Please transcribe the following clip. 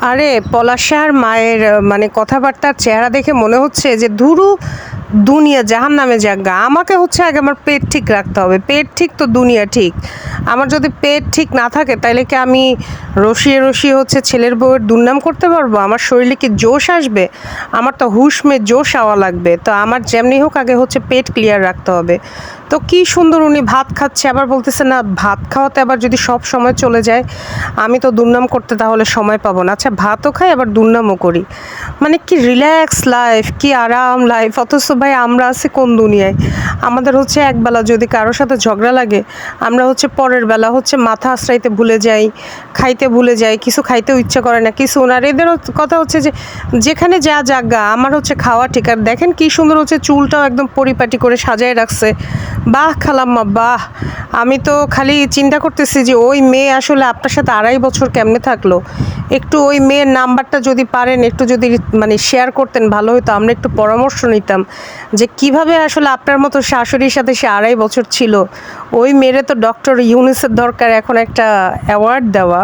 আরে পলাশার মায়ের মানে কথাবার্তার চেহারা দেখে মনে হচ্ছে যে ধুরু দুনিয়া জাহান নামে জায়গা আমাকে হচ্ছে আগে আমার পেট ঠিক রাখতে হবে। পেট ঠিক তো দুনিয়া ঠিক। আমার যদি পেট ঠিক না থাকে তাহলে কি আমি রসিয়ে রসিয়ে হচ্ছে ছেলের বউয়ের দুর্নাম করতে পারব? আমার শরীরে কি জোশ আসবে? আমার তো হুশ মে জোশ আওয়া লাগবে। তো আমার যেমনি হোক আগে হচ্ছে পেট ক্লিয়ার রাখতে হবে। তো কি সুন্দর উনি ভাত খাচ্ছে, আবার বলতেছে, না, ভাত খাওয়াতে আবার যদি সব সময় চলে যায়, আমি তো দুর্নাম করতে তাহলে সময় পাবো না। আচ্ছা ভাতও খাই, আবার দুর্নামও করি। মানে কি রিল্যাক্স লাইফ কি আরাম লাইফ অথচ ভাই আমরা আছি কোন দুনিয়ায়? আমাদের হচ্ছে একবেলা যদি কারোর সাথে ঝগড়া লাগে, আমরা হচ্ছে পরের বেলা হচ্ছে মাথা আশ্রাইতে ভুলে যাই, খাইতে ভুলে যাই, কিছু খাইতেও ইচ্ছা করে না, কিছু ওনার এদের কথা হচ্ছে যে, যেখানে যা জাগা, আমার হচ্ছে খাওয়া ঠিক। আর দেখেন কি সুন্দর হচ্ছে চুলটাও একদম পরিপাটি করে সাজায় রাখছে। বাহ খালাম্মা, বাহ। আমি তো খালি চিন্তা করতেছি যে ওই মেয়ে আসলে আপনার সাথে আড়াই বছর কেমনে থাকল? একটু ওই মেয়ের নাম্বারটা যদি পারেন, একটু যদি মানে শেয়ার করতেন, ভালো হতো আমরা একটু পরামর্শ নিতাম যে কীভাবে আসলে আপনার মতো শাশুড়ির সাথে সে আড়াই বছর ছিল। ওই মেয়েরে তো ডক্টর ইউনিসের দরকার এখন একটা অ্যাওয়ার্ড দেওয়া।